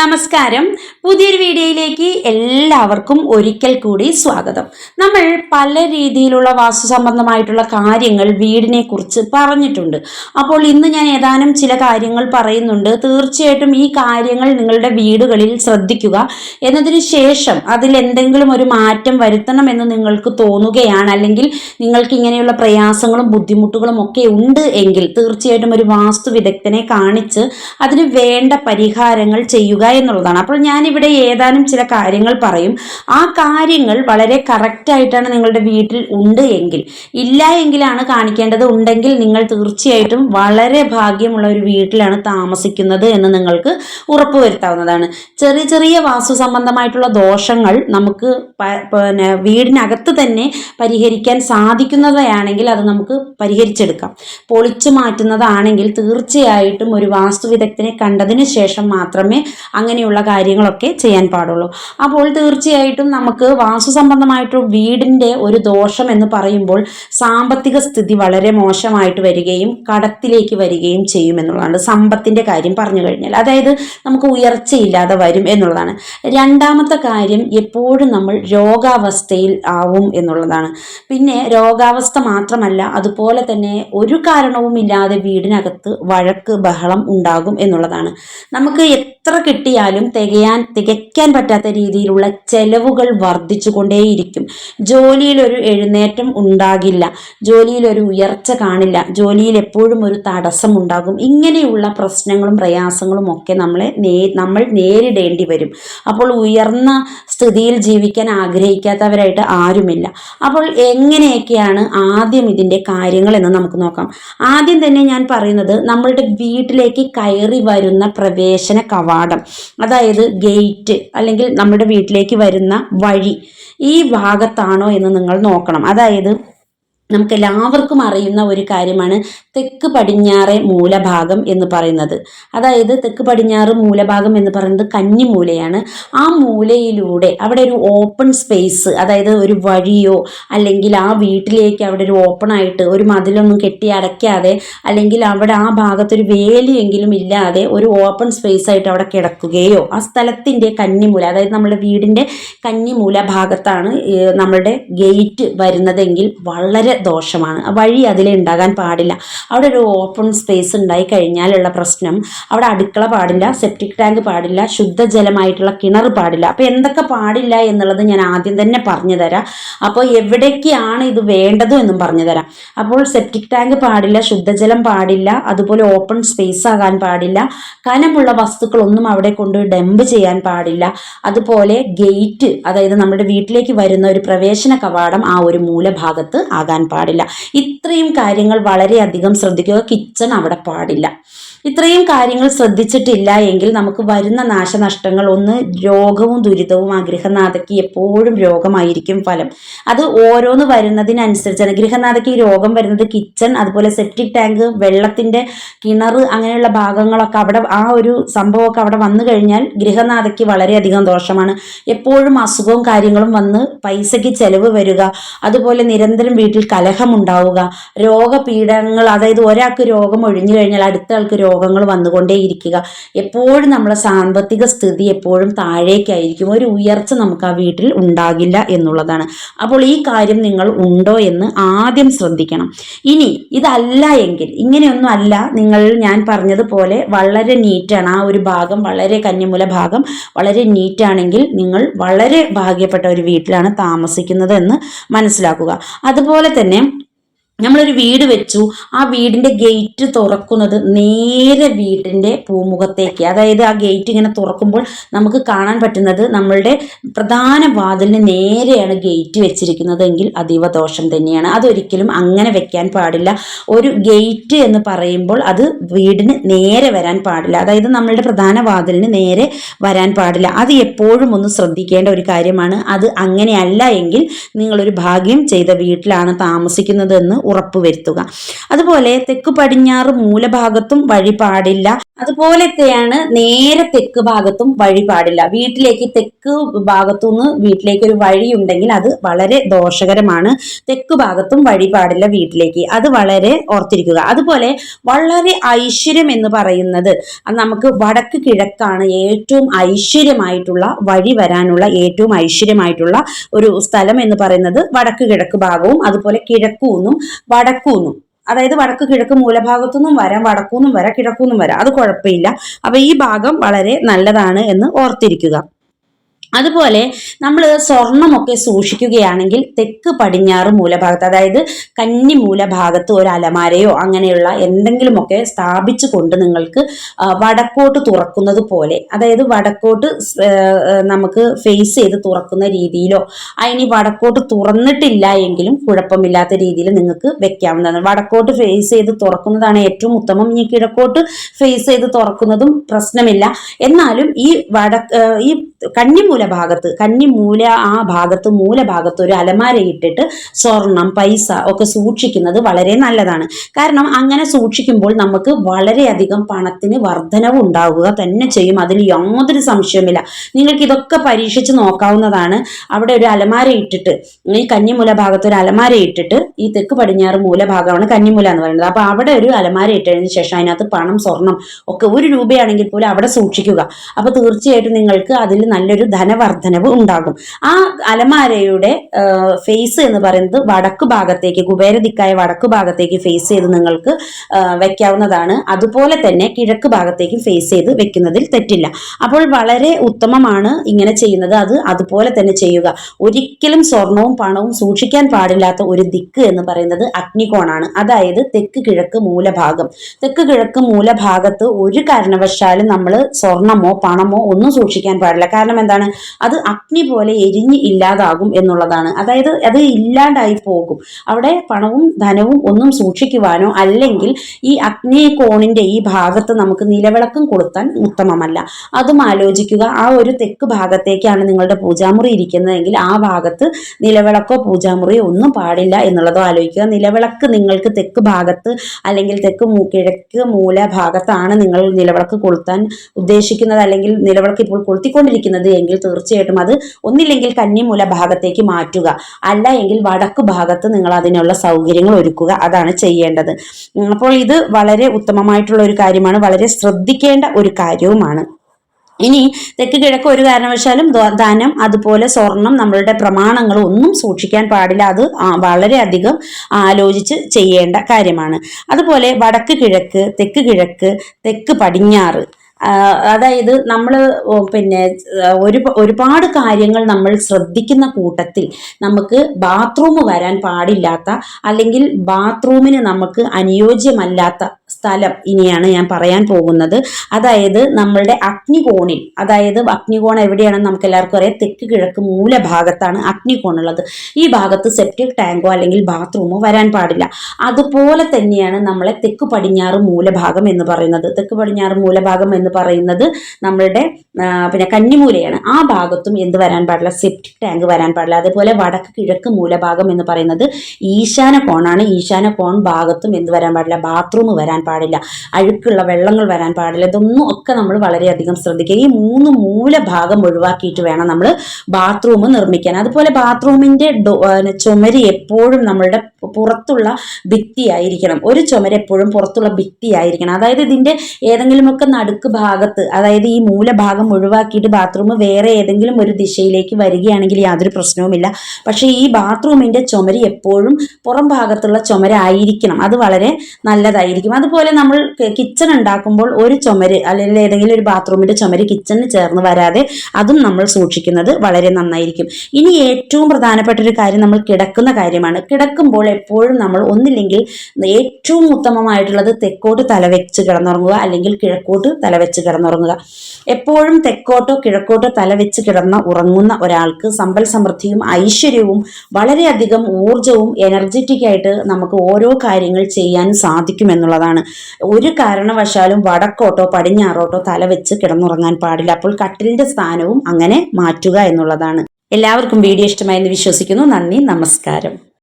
നമസ്കാരം. പുതിയൊരു വീഡിയോയിലേക്ക് എല്ലാവർക്കും ഒരിക്കൽ കൂടി സ്വാഗതം. നമ്മൾ പല രീതിയിലുള്ള വാസ്തു സംബന്ധമായിട്ടുള്ള കാര്യങ്ങൾ വീടിനെ കുറിച്ച് പറഞ്ഞിട്ടുണ്ട്. അപ്പോൾ ഇന്ന് ഞാൻ ഏതാനും ചില കാര്യങ്ങൾ പറയുന്നുണ്ട്. തീർച്ചയായിട്ടും ഈ കാര്യങ്ങൾ നിങ്ങളുടെ വീടുകളിൽ ശ്രദ്ധിക്കുക. എന്നതിന് ശേഷം അതിൽ എന്തെങ്കിലും ഒരു മാറ്റം വരുത്തണം എന്ന് നിങ്ങൾക്ക് തോന്നുകയാണ്. അല്ലെങ്കിൽ നിങ്ങൾക്ക് ഇങ്ങനെയുള്ള പ്രയാസങ്ങളും ബുദ്ധിമുട്ടുകളും ഒക്കെ ഉണ്ട് എങ്കിൽ തീർച്ചയായിട്ടും ഒരു വാസ്തു വിദഗ്ധനെ കാണിച്ച് അതിന് വേണ്ട പരിഹാരങ്ങൾ ചെയ്യുക എന്നുള്ളതാണ്. അപ്പോൾ ഞാനിവിടെ ഏതാനും ചില കാര്യങ്ങൾ പറയും. ആ കാര്യങ്ങൾ വളരെ കറക്റ്റായിട്ടാണ് നിങ്ങളുടെ വീട്ടിൽ ഉണ്ട് എങ്കിൽ ഇല്ല എങ്കിലാണ് കാണിക്കേണ്ടത് ഉണ്ടെങ്കിൽ നിങ്ങൾ തീർച്ചയായിട്ടും വളരെ ഭാഗ്യമുള്ള ഒരു വീട്ടിലാണ് താമസിക്കുന്നത് എന്ന് നിങ്ങൾക്ക് ഉറപ്പുവരുത്താവുന്നതാണ്. ചെറിയ ചെറിയ വാസ്തു സംബന്ധമായിട്ടുള്ള ദോഷങ്ങൾ നമുക്ക് പിന്നെ വീടിനകത്ത് തന്നെ പരിഹരിക്കാൻ സാധിക്കുന്നവയാണെങ്കിൽ അത് നമുക്ക് പരിഹരിച്ചെടുക്കാം. പൊളിച്ചു മാറ്റുന്നതാണെങ്കിൽ തീർച്ചയായിട്ടും ഒരു വാസ്തു വിദഗ്ധനെ കണ്ടതിന് ശേഷം മാത്രമേ അങ്ങനെയുള്ള കാര്യങ്ങളൊക്കെ ചെയ്യാൻ പാടുള്ളൂ. അപ്പോൾ തീർച്ചയായിട്ടും നമുക്ക് വാസു സംബന്ധമായിട്ട് വീടിന്റെ ഒരു ദോഷം എന്ന് പറയുമ്പോൾ സാമ്പത്തിക സ്ഥിതി വളരെ മോശമായിട്ട് വരികയും കടത്തിലേക്ക് വരികയും ചെയ്യും എന്നുള്ളതാണ്. സമ്പത്തിന്റെ കാര്യം പറഞ്ഞു കഴിഞ്ഞാൽ. അതായത് നമുക്ക് ഉയർച്ചയില്ലാതെ വരും എന്നുള്ളതാണ്. രണ്ടാമത്തെ കാര്യം എപ്പോഴും നമ്മൾ രോഗാവസ്ഥയിൽ ആവും എന്നുള്ളതാണ്. പിന്നെ രോഗാവസ്ഥ മാത്രമല്ല അതുപോലെ തന്നെ ഒരു കാരണവുമില്ലാതെ വീടിനകത്ത് വഴക്ക് ബഹളം ഉണ്ടാകും എന്നുള്ളതാണ്. നമുക്ക് എത്ര കിട്ടിയാലും തികയാൻ തികയ്ക്കാൻ പറ്റാത്ത രീതിയിലുള്ള ചെലവുകൾ വർദ്ധിച്ചുകൊണ്ടേയിരിക്കും. ജോലിയിൽ ഒരു എഴുന്നേറ്റം ഉണ്ടാകില്ല. ജോലിയിൽ ഒരു ഉയർച്ച കാണില്ല. ജോലിയിൽ എപ്പോഴും ഒരു തടസ്സം ഉണ്ടാകും ഇങ്ങനെയുള്ള പ്രശ്നങ്ങളും പ്രയാസങ്ങളും ഒക്കെ നമ്മളെ നേ നമ്മൾ നേരിടേണ്ടി വരും. അപ്പോൾ ഉയർന്ന സ്ഥിതിയിൽ ജീവിക്കാൻ ആഗ്രഹിക്കാത്തവരായിട്ട് ആരുമില്ല. അപ്പോൾ എങ്ങനെയൊക്കെയാണ് ആദ്യം ഇതിന്റെ കാര്യങ്ങൾ എന്ന് നമുക്ക് നോക്കാം. ആദ്യം തന്നെ ഞാൻ പറയുന്നത് നമ്മളുടെ വീട്ടിലേക്ക് കയറി വരുന്ന പ്രവേശന കവാടം. അതായത് ഗേറ്റ് അല്ലെങ്കിൽ നമ്മുടെ വീട്ടിലേക്ക് വരുന്ന വഴി ഈ ഭാഗത്താണോ എന്ന് നിങ്ങൾ നോക്കണം. അതായത് നമുക്ക് എല്ലാവർക്കും അറിയുന്ന ഒരു കാര്യമാണ് തെക്ക് പടിഞ്ഞാറെ മൂലഭാഗം എന്ന് പറയുന്നത്. അതായത് തെക്ക് പടിഞ്ഞാറ് മൂലഭാഗം എന്ന് പറയുന്നത് കന്നിമൂലയാണ്. ആ മൂലയിലൂടെ അവിടെ ഒരു ഓപ്പൺ സ്പേസ് അതായത് ഒരു വഴിയോ അല്ലെങ്കിൽ ആ വീട്ടിലേക്ക് അവിടെ ഒരു ഓപ്പൺ ആയിട്ട് ഒരു മതിലൊന്നും കെട്ടി അടയ്ക്കാതെ അല്ലെങ്കിൽ അവിടെ ആ ഭാഗത്തൊരു വേലിയെങ്കിലും ഇല്ലാതെ ഒരു ഓപ്പൺ സ്പേസ് ആയിട്ട് അവിടെ കിടക്കുകയോ ആ സ്ഥലത്തിന്റെ കന്നിമൂല അതായത് നമ്മുടെ വീടിന്റെ കന്നിമൂല ഭാഗത്താണ് നമ്മളുടെ ഗേറ്റ് വരുന്നതെങ്കിൽ വളരെ ദോഷമാണ്. വഴി അതിൽ ഉണ്ടാകാൻ പാടില്ല. അവിടെ ഒരു ഓപ്പൺ സ്പേസ് ഉണ്ടായി കഴിഞ്ഞാലുള്ള പ്രശ്നം. അവിടെ അടുക്കള പാടില്ല സെപ്റ്റിക് ടാങ്ക് പാടില്ല ശുദ്ധജലമായിട്ടുള്ള കിണർ പാടില്ല. അപ്പോൾ എന്തൊക്കെ പാടില്ല എന്നുള്ളത് ഞാൻ ആദ്യം തന്നെ പറഞ്ഞു തരാം അപ്പോൾ എവിടേക്കാണ് ഇത് വേണ്ടത് എന്നും പറഞ്ഞു തരാം അപ്പോൾ സെപ്റ്റിക് ടാങ്ക് പാടില്ല ശുദ്ധജലം പാടില്ല അതുപോലെ ഓപ്പൺ സ്പേസ് ആകാൻ പാടില്ല. കനമുള്ള വസ്തുക്കളൊന്നും അവിടെ കൊണ്ട് ഡംപ് ചെയ്യാൻ പാടില്ല. അതുപോലെ ഗേറ്റ് അതായത് നമ്മുടെ വീട്ടിലേക്ക് വരുന്ന ഒരു പ്രവേശന കവാടം ആ ഒരു മൂലഭാഗത്ത് ആകാൻ പാടില്ല. ഇത്രയും കാര്യങ്ങൾ വളരെയധികം ശ്രദ്ധിക്കുക. കിച്ചൺ അവിടെ പാടില്ല. ഇത്രയും കാര്യങ്ങൾ ശ്രദ്ധിച്ചിട്ടില്ല എങ്കിൽ നമുക്ക് വരുന്ന നാശനഷ്ടങ്ങൾ ഒന്ന് രോഗവും ദുരിതവും ആ ഗൃഹനാഥയ്ക്ക് എപ്പോഴും രോഗമായിരിക്കും ഫലം. അത് ഓരോന്ന് വരുന്നതിനനുസരിച്ച് ഗൃഹനാഥയ്ക്ക് രോഗം വരുന്നത് കിച്ചൺ അതുപോലെ സെപ്റ്റിക് ടാങ്ക് വെള്ളത്തിന്റെ കിണർ അങ്ങനെയുള്ള ഭാഗങ്ങളൊക്കെ അവിടെ ആ ഒരു സംഭവമൊക്കെ അവിടെ വന്നു കഴിഞ്ഞാൽ ഗൃഹനാഥയ്ക്ക് വളരെയധികം ദോഷമാണ്. എപ്പോഴും അസുഖവും കാര്യങ്ങളും വന്ന് പൈസയ്ക്ക് ചെലവ് വരിക അതുപോലെ നിരന്തരം വീട്ടിൽ കലഹമുണ്ടാവുക രോഗപീഠങ്ങൾ അതായത് ഒരാൾക്ക് രോഗം ഒഴിഞ്ഞു കഴിഞ്ഞാൽ അടുത്ത ആൾക്ക് രോഗങ്ങൾ വന്നുകൊണ്ടേയിരിക്കുക. എപ്പോഴും നമ്മളെ സാമ്പത്തിക സ്ഥിതി എപ്പോഴും താഴേക്കായിരിക്കും. ഒരു ഉയർച്ച നമുക്ക് ആ വീട്ടിൽ ഉണ്ടാകില്ല എന്നുള്ളതാണ്. അപ്പോൾ ഈ കാര്യം നിങ്ങൾ ഉണ്ടോ എന്ന് ആദ്യം ശ്രദ്ധിക്കണം. ഇനി ഇതല്ല എങ്കിൽ ഇങ്ങനെയൊന്നും അല്ല. നിങ്ങൾ ഞാൻ പറഞ്ഞതുപോലെ വളരെ നീറ്റാണ്. ആ ഒരു ഭാഗം വളരെ കന്നിമൂല ഭാഗം വളരെ നീറ്റാണെങ്കിൽ നിങ്ങൾ വളരെ ഭാഗ്യപ്പെട്ട ഒരു വീട്ടിലാണ് താമസിക്കുന്നത് എന്ന് മനസ്സിലാക്കുക. അതുപോലെ തന്നെ നമ്മളൊരു വീട് വെച്ചു. ആ വീടിന്റെ ഗേറ്റ് തുറക്കുന്നത് നേരെ വീടിന്റെ പൂമുഖത്തേക്ക്. അതായത് ആ ഗേറ്റ് ഇങ്ങനെ തുറക്കുമ്പോൾ നമുക്ക് കാണാൻ പറ്റുന്നത് നമ്മളുടെ പ്രധാന വാതിലിന് നേരെയാണ് ഗേറ്റ് വെച്ചിരിക്കുന്നത് എങ്കിൽ അതീവ ദോഷം തന്നെയാണ്. അതൊരിക്കലും അങ്ങനെ വെക്കാൻ പാടില്ല. ഒരു ഗേറ്റ് എന്ന് പറയുമ്പോൾ അത് വീടിന് നേരെ വരാൻ പാടില്ല. അതായത് നമ്മളുടെ പ്രധാന വാതിലിന് നേരെ വരാൻ പാടില്ല. അത് എപ്പോഴും ഒന്ന് ശ്രദ്ധിക്കേണ്ട ഒരു കാര്യമാണ്. അത് അങ്ങനെയല്ല എങ്കിൽ നിങ്ങളൊരു ഭാഗ്യം ചെയ്ത വീട്ടിലാണ് താമസിക്കുന്നതെന്ന് ഉറപ്പുവരുത്തുക. അതുപോലെ തെക്ക് പടിഞ്ഞാറ് മൂലഭാഗത്തും വഴി പാടില്ല അതുപോലത്തെയാണ് നേരെ തെക്ക് ഭാഗത്തും വഴി പാടില്ല വീട്ടിലേക്ക് തെക്ക് ഭാഗത്തുനിന്ന് വീട്ടിലേക്ക് ഒരു വഴി ഉണ്ടെങ്കിൽ അത് വളരെ ദോഷകരമാണ്. തെക്ക് ഭാഗത്തും വഴി പാടില്ല വീട്ടിലേക്ക്. അത് വളരെ ഓർത്തിരിക്കുക. അതുപോലെ വളരെ ഐശ്വര്യം എന്ന് പറയുന്നത് നമുക്ക് വടക്ക് കിഴക്കാണ് ഏറ്റവും ഐശ്വര്യമായിട്ടുള്ള വഴി വരാനുള്ള ഏറ്റവും ഐശ്വര്യമായിട്ടുള്ള ഒരു സ്ഥലം എന്ന് പറയുന്നത് വടക്ക് കിഴക്ക് ഭാഗവും അതുപോലെ കിഴക്കൂന്നും വടക്കൂന്നും അതായത് വടക്ക് കിഴക്ക് മൂലഭാഗത്തുനിന്നും വരാം വടക്കൂന്നും വരാം കിഴക്കൂന്നും വരാം. അത് കുഴപ്പമില്ല. അപ്പൊ ഈ ഭാഗം വളരെ നല്ലതാണ് എന്ന് ഓർത്തിരിക്കുക. അതുപോലെ നമ്മൾ സ്വർണമൊക്കെ സൂക്ഷിക്കുകയാണെങ്കിൽ തെക്ക് പടിഞ്ഞാറ് മൂലഭാഗത്ത് അതായത് കന്നി മൂലഭാഗത്ത് ഒരു അലമാരയോ അങ്ങനെയുള്ള എന്തെങ്കിലുമൊക്കെ സ്ഥാപിച്ചു കൊണ്ട് നിങ്ങൾക്ക് വടക്കോട്ട് തുറക്കുന്നത് പോലെ അതായത് വടക്കോട്ട് നമുക്ക് ഫേസ് ചെയ്ത് തുറക്കുന്ന രീതിയിലോ അതിന് വടക്കോട്ട് തുറന്നിട്ടില്ല എങ്കിലും കുഴപ്പമില്ലാത്ത രീതിയിൽ നിങ്ങൾക്ക് വെക്കാവുന്നതാണ്. വടക്കോട്ട് ഫേസ് ചെയ്ത് തുറക്കുന്നതാണ് ഏറ്റവും ഉത്തമം. ഇനി കിഴക്കോട്ട് ഫേസ് ചെയ്ത് തുറക്കുന്നതും പ്രശ്നമില്ല. എന്നാലും ഈ വടക്ക് ഈ കന്നിമൂല ഭാഗത്ത് കന്നി മൂല ആ ഭാഗത്ത് മൂലഭാഗത്ത് ഒരു അലമാര ഇട്ടിട്ട് സ്വർണം പൈസ ഒക്കെ സൂക്ഷിക്കുന്നത് വളരെ നല്ലതാണ്. കാരണം അങ്ങനെ സൂക്ഷിക്കുമ്പോൾ നമുക്ക് വളരെയധികം പണത്തിന് വർധനവ് ഉണ്ടാവുക തന്നെ ചെയ്യും. അതിൽ യാതൊരു സംശയമില്ല നിങ്ങൾക്ക് ഇതൊക്കെ പരീക്ഷിച്ച് നോക്കാവുന്നതാണ്. അവിടെ ഒരു അലമാര ഇട്ടിട്ട് ഈ കന്നിമൂല ഭാഗത്ത് ഒരു അലമാര ഇട്ടിട്ട് ഈ തെക്ക് പടിഞ്ഞാറ് മൂലഭാഗമാണ് കന്നിമൂല എന്ന് പറയുന്നത്. അപ്പൊ അവിടെ ഒരു അലമാര ഇട്ടതിന് ശേഷം അതിനകത്ത് പണം സ്വർണം ഒക്കെ ഒരു രൂപയാണെങ്കിൽ പോലും അവിടെ സൂക്ഷിക്കുക. അപ്പൊ തീർച്ചയായിട്ടും നിങ്ങൾക്ക് അതിൽ നല്ലൊരു ധനവർദ്ധനവ് ഉണ്ടാകും. ആ അലമാരയുടെ ഫേസ് എന്ന് പറയുന്നത് വടക്ക് ഭാഗത്തേക്ക് കുബേരദിക്കായ വടക്ക് ഭാഗത്തേക്ക് ഫേസ് ചെയ്ത് നിങ്ങൾക്ക് വെക്കാവുന്നതാണ്. അതുപോലെ തന്നെ കിഴക്ക് ഭാഗത്തേക്കും ഫേസ് ചെയ്ത് വെക്കുന്നതിൽ തെറ്റില്ല. അപ്പോൾ വളരെ ഉത്തമമാണ് ഇങ്ങനെ ചെയ്യുന്നത്. അത് അതുപോലെ തന്നെ ചെയ്യുക. ഒരിക്കലും സ്വർണവും പണവും സൂക്ഷിക്കാൻ പാടില്ലാത്ത ഒരു ദിക്ക് എന്ന് പറയുന്നത് അഗ്നികോണാണ്. അതായത് തെക്ക് കിഴക്ക് മൂലഭാഗം. തെക്ക് കിഴക്ക് മൂലഭാഗത്ത് ഒരു കാരണവശാലും നമ്മൾ സ്വർണമോ പണമോ ഒന്നും സൂക്ഷിക്കാൻ പാടില്ല. കാരണം എന്താണ്? അത് അഗ്നി പോലെ എരിഞ്ഞ് ഇല്ലാതാകും എന്നുള്ളതാണ്. അതായത് അത് ഇല്ലാണ്ടായി പോകും. അവിടെ പണവും ധനവും ഒന്നും സൂക്ഷിക്കുവാനോ അല്ലെങ്കിൽ ഈ അഗ്നി കോണിന്റെ ഈ ഭാഗത്ത് നമുക്ക് നിലവിളക്കം കൊളുത്താൻ ഉത്തമമല്ല. അതും ആലോചിക്കുക. ആ ഒരു തെക്ക് ഭാഗത്തേക്കാണ് നിങ്ങളുടെ പൂജാമുറി ഇരിക്കുന്നതെങ്കിൽ ആ ഭാഗത്ത് നിലവിളക്കോ പൂജാമുറിയോ ഒന്നും പാടില്ല എന്നുള്ളതോ ആലോചിക്കുക. നിലവിളക്ക് നിങ്ങൾക്ക് തെക്ക് ഭാഗത്ത് അല്ലെങ്കിൽ തെക്ക് കിഴക്ക് മൂല ഭാഗത്താണ് നിങ്ങൾ നിലവിളക്ക് കൊളുത്താൻ ഉദ്ദേശിക്കുന്നത് അല്ലെങ്കിൽ നിലവിളക്ക് ഇപ്പോൾ കൊളുത്തിക്കൊണ്ടിരിക്കുന്നത് എങ്കിൽ തീർച്ചയായിട്ടും അത് ഒന്നില്ലെങ്കിൽ കന്നിമൂല ഭാഗത്തേക്ക് മാറ്റുക. അല്ല എങ്കിൽ വടക്ക് ഭാഗത്ത് നിങ്ങൾ അതിനുള്ള സൗകര്യങ്ങൾ ഒരുക്കുക. അതാണ് ചെയ്യേണ്ടത്. അപ്പോൾ ഇത് വളരെ ഉത്തമമായിട്ടുള്ള ഒരു കാര്യമാണ്. വളരെ ശ്രദ്ധിക്കേണ്ട ഒരു കാര്യവുമാണ്. ഇനി തെക്ക് കിഴക്ക് ഒരു കാരണവശാലും ധനം അതുപോലെ സ്വർണം നമ്മളുടെ പ്രമാണങ്ങൾ ഒന്നും സൂക്ഷിക്കാൻ പാടില്ല. അത് വളരെയധികം ആലോചിച്ച് ചെയ്യേണ്ട കാര്യമാണ്. അതുപോലെ വടക്ക് കിഴക്ക് തെക്ക് കിഴക്ക് തെക്ക് പടിഞ്ഞാറ് അതായത് നമ്മൾ പിന്നെ ഒരു ഒരുപാട് കാര്യങ്ങൾ നമ്മൾ ശ്രദ്ധിക്കുന്ന കൂട്ടത്തിൽ നമുക്ക് ബാത്റൂം വരാൻ പാടില്ലാത്ത അല്ലെങ്കിൽ ബാത്റൂമിന് നമുക്ക് അനുയോജ്യമല്ലാത്ത സ്ഥലം ഇനിയാണ് ഞാൻ പറയാൻ പോകുന്നത്. അതായത് നമ്മളുടെ അഗ്നികോണിൽ അതായത് അഗ്നികോൺ എവിടെയാണെന്ന് നമുക്ക് എല്ലാവർക്കും അറിയാം. തെക്ക് കിഴക്ക് മൂലഭാഗത്താണ് അഗ്നികോൺ ഉള്ളത്. ഈ ഭാഗത്ത് സെപ്റ്റിക് ടാങ്കോ അല്ലെങ്കിൽ ബാത്റൂമോ വരാൻ പാടില്ല. അതുപോലെ തന്നെയാണ് നമ്മളെ തെക്ക് പടിഞ്ഞാറ് മൂലഭാഗം എന്ന് പറയുന്നത്. തെക്ക് പടിഞ്ഞാറ് മൂലഭാഗം എന്ന് പറയുന്നത് നമ്മളുടെ പിന്നെ കന്നിമൂലയാണ്. ആ ഭാഗത്തും എന്ത് വരാൻ പാടില്ല? സെപ്റ്റിക് ടാങ്ക് വരാൻ പാടില്ല. അതുപോലെ വടക്ക് കിഴക്ക് മൂലഭാഗം എന്ന് പറയുന്നത് ഈശാന കോണാണ്. ഈശാന കോൺ ഭാഗത്തും എന്ത് വരാൻ പാടില്ല? ബാത്റൂം വരാൻ പാടില്ല. അഴുക്കുള്ള വെള്ളങ്ങൾ വരാൻ പാടില്ല. ഇതൊന്നും ഒക്കെ നമ്മൾ വളരെയധികം ശ്രദ്ധിക്കുക. ഈ മൂന്ന് മൂലഭാഗം ഒഴിവാക്കിയിട്ട് വേണം നമ്മൾ ബാത്റൂം നിർമ്മിക്കാൻ. അതുപോലെ ബാത്റൂമിന്റെ ചുമര് എപ്പോഴും നമ്മളുടെ പുറത്തുള്ള ഭിത്തിയായിരിക്കണം. ഒരു ചുമര് എപ്പോഴും പുറത്തുള്ള ഭിത്തിയായിരിക്കണം. അതായത് ഇതിന്റെ ഏതെങ്കിലുമൊക്കെ നടുക്ക് ഭാഗത്ത് അതായത് ഈ മൂലഭാഗം ഒഴിവാക്കിയിട്ട് ബാത്റൂം വേറെ ഏതെങ്കിലും ഒരു ദിശയിലേക്ക് വരികയാണെങ്കിൽ യാതൊരു പ്രശ്നവുമില്ല. പക്ഷേ ഈ ബാത്റൂമിന്റെ ചുമര് എപ്പോഴും പുറം ഭാഗത്തുള്ള ചുമരായിരിക്കണം അത് വളരെ നല്ലതായിരിക്കും. അതുപോലെ നമ്മൾ കിച്ചൺ ഉണ്ടാക്കുമ്പോൾ ഒരു ചുമര് അല്ലെങ്കിൽ ഏതെങ്കിലും ഒരു ബാത്റൂമിന്റെ ചുമര് കിച്ചണിന് ചേർന്ന് വരാതെ അതും നമ്മൾ സൂക്ഷിക്കുന്നത് വളരെ നന്നായിരിക്കും. ഇനി ഏറ്റവും പ്രധാനപ്പെട്ട ഒരു കാര്യം നമ്മൾ കിടക്കുന്ന കാര്യമാണ്. കിടക്കുമ്പോൾ എപ്പോഴും നമ്മൾ ഒന്നില്ലെങ്കിൽ ഏറ്റവും ഉത്തമമായിട്ടുള്ളത് തെക്കോട്ട് തലവെച്ച് കിടന്നുറങ്ങുക അല്ലെങ്കിൽ കിഴക്കോട്ട് തലവെച്ച് കിടന്നുറങ്ങുക. എപ്പോഴും തെക്കോട്ടോ കിഴക്കോട്ടോ തല വെച്ച് കിടന്ന് ഉറങ്ങുന്ന ഒരാൾക്ക് സമ്പൽ സമൃദ്ധിയും ഐശ്വര്യവും വളരെയധികം ഊർജവും എനർജറ്റിക് ആയിട്ട് നമുക്ക് ഓരോ കാര്യങ്ങൾ ചെയ്യാൻ സാധിക്കും എന്നുള്ളതാണ്. ഒരു കാരണവശാലും വടക്കോട്ടോ പടിഞ്ഞാറോട്ടോ തല വെച്ച് കിടന്നുറങ്ങാൻ പാടില്ല. അപ്പോൾ കട്ടിലിന്റെ സ്ഥാനവും അങ്ങനെ മാറ്റുക എന്നുള്ളതാണ്. എല്ലാവർക്കും വീഡിയോ ഇഷ്ടമായെന്ന് വിശ്വസിക്കുന്നു. നന്ദി നമസ്കാരം.